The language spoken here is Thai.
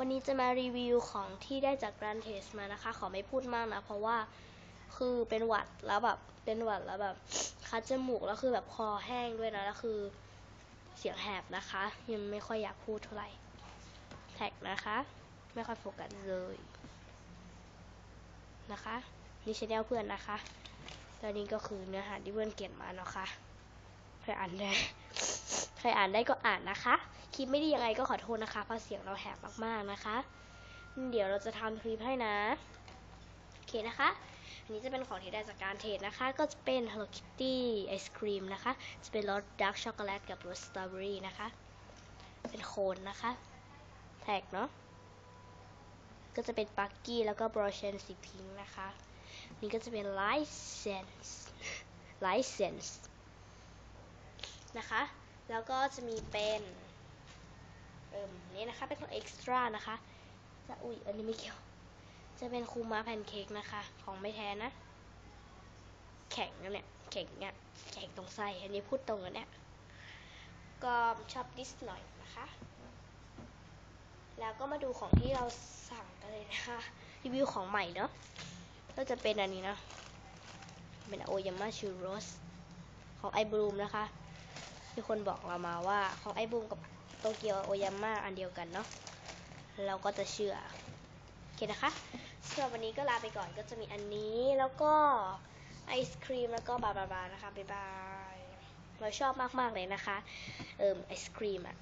วันนี้จะมารีวิวของที่ได้จากร้านเทสมานะคะ ขอไม่พูดมากนะ เพราะว่าคือเป็นหวัดแล้วแบบเป็นหวัดแล้วแบบคัดจมูกแล้วคือแบบคอแห้งด้วยนะแล้วคือเสียงแหบนะคะ ยังไม่ค่อยอยากพูดเท่าไหร่แท็กนะคะ ไม่ค่อยโฟกัสเลยนะคะนี่ชแนลเพื่อนนะคะแล้วนี่ก็คือเนื้อหาที่เพื่อนเขียนมาเนาะคะใครอ่านได้ใครอ่านได้ก็อ่านนะคะ ลิปไม่ดียังไงก็ขอโทษนะคะเพราะเสียงเราแหบมากๆนะคะ เดี๋ยวเราจะทำคลิปให้นะโอเคนะคะอันนี้จะเป็นของที่ได้จากการเทรดนะคะ ก็จะเป็น Hello Kitty ไอศครีมนะคะ จะเป็นรสดาร์กช็อกโกแลตกับรสสตรอเบอรี่นะคะ เป็นโคนนะคะ แท็กเนาะก็จะเป็นปักกี้แล้วก็บรอเชนสีพิงค์นะคะ นี่ก็จะเป็น license license นะคะ แล้วก็จะมีเป็น นะคะ เป็นของ extra นะคะ จะอุ้ยอันนี้ไม่เกี่ยว จะเป็นคูมาแพนเค้กนะคะ ของไม่แท้นะ แข็งนะเนี่ย แข็งเนี่ยแข็งตรงไส้ อันนี้พูดตรงกันเนี่ย ก็ชอบดิสหน่อยนะคะ แล้วก็มาดูของที่เราสั่งกันเลยนะคะ รีวิวของใหม่เนาะ ก็จะเป็นอันนี้นะ เป็นโอยาม่าชูโรสของไอบลูมนะคะ มีคนบอกเรามาว่าของไอบลูมกับ โตเกียวโอยาม่าอันเดียวกันเนาะเราก็จะเชื่อโอเคนะคะสำหรับวันนี้ก็ลาไปก่อนก็จะมีอันนี้แล้วก็ไอศครีมแล้วก็บาบาบานะคะบ๊ายบายเราชอบมากๆเลยนะคะเออไอศครีมอะ